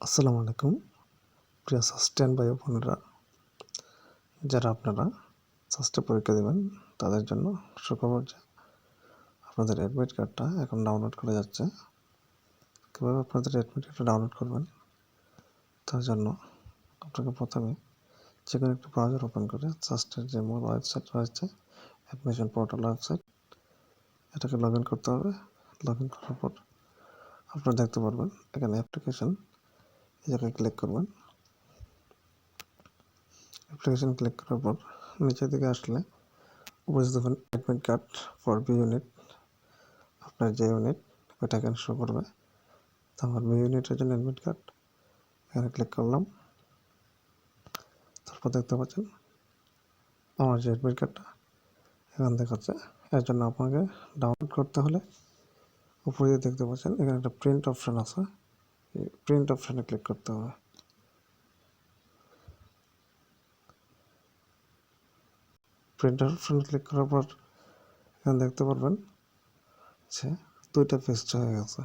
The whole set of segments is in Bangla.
আসসালামু আলাইকুম। প্রিয় সাস্টেন ও বোনেরা, যারা আপনারা সাস্টে পরীক্ষা দেবেন, তাদের জন্য সুখবর যে আপনাদের অ্যাডমিট কার্ডটা এখন ডাউনলোড করা যাচ্ছে। কীভাবে আপনাদের অ্যাডমিট কার্ডটা ডাউনলোড করবেন, তার জন্য আপনাকে প্রথমে যে কোনো একটি ব্রাউজার ওপেন করে সাস্টের যে মূল ওয়েবসাইট রয়েছে অ্যাডমিশন পোর্টাল ওয়েবসাইট এটাকে লগ ইন করতে হবে। লগ ইন করার পর আপনারা দেখতে পারবেন এখানে অ্যাপ্লিকেশন এই জায়গায় ক্লিক করবেন। অ্যাপ্লিকেশন ক্লিক করার পর নিচের দিকে আসলে উপরে দেখবেন admit card for B unit আপনার যে ইউনিট ওইটা এখানে শো করবে। তো আমার বি ইউনিটের জন্য অ্যাডমিট কার্ড এখানে ক্লিক করলাম। তারপর দেখতে পাচ্ছেন আমার যে অ্যাডমিট কার্ডটা এখান দেখাচ্ছে এর জন্য আপনাকে ডাউনলোড করতে হলে উপরে দেখতে পাচ্ছেন এখানে একটা প্রিন্ট অপশান আছে। প্রিন্ট অপশানে ক্লিক করতে হবে। প্রিন্ট অপশানে ক্লিক করার পর এখানে দেখতে পারবেন যে দুইটা পেজ হয়ে গেছে।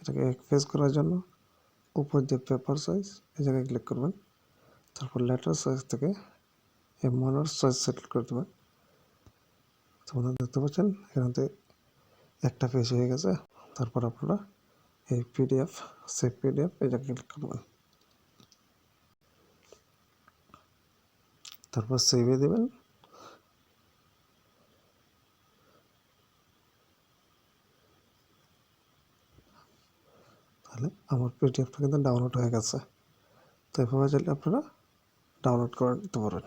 এটাকে এক পেজ করার জন্য উপর দিয়ে পেপার সাইজ এই জায়গায় ক্লিক করবেন। তারপর লেটার সাইজ থেকে এই মনার সাইজ সিলেক্ট করে দেবেন। তোমরা দেখতে পাচ্ছেন, এখান থেকে একটা পেজ হয়ে গেছে। তারপর আপনারা এই পিডিএফ সেভ পিডিএফ জায়গায় ক্লিক করবেন তারপর সেভে দেবেন। তাহলে আমার পিডিএফটা কিন্তু ডাউনলোড হয়ে গেছে। তো এভাবে চাইলে আপনারা ডাউনলোড করে নিতে পারেন।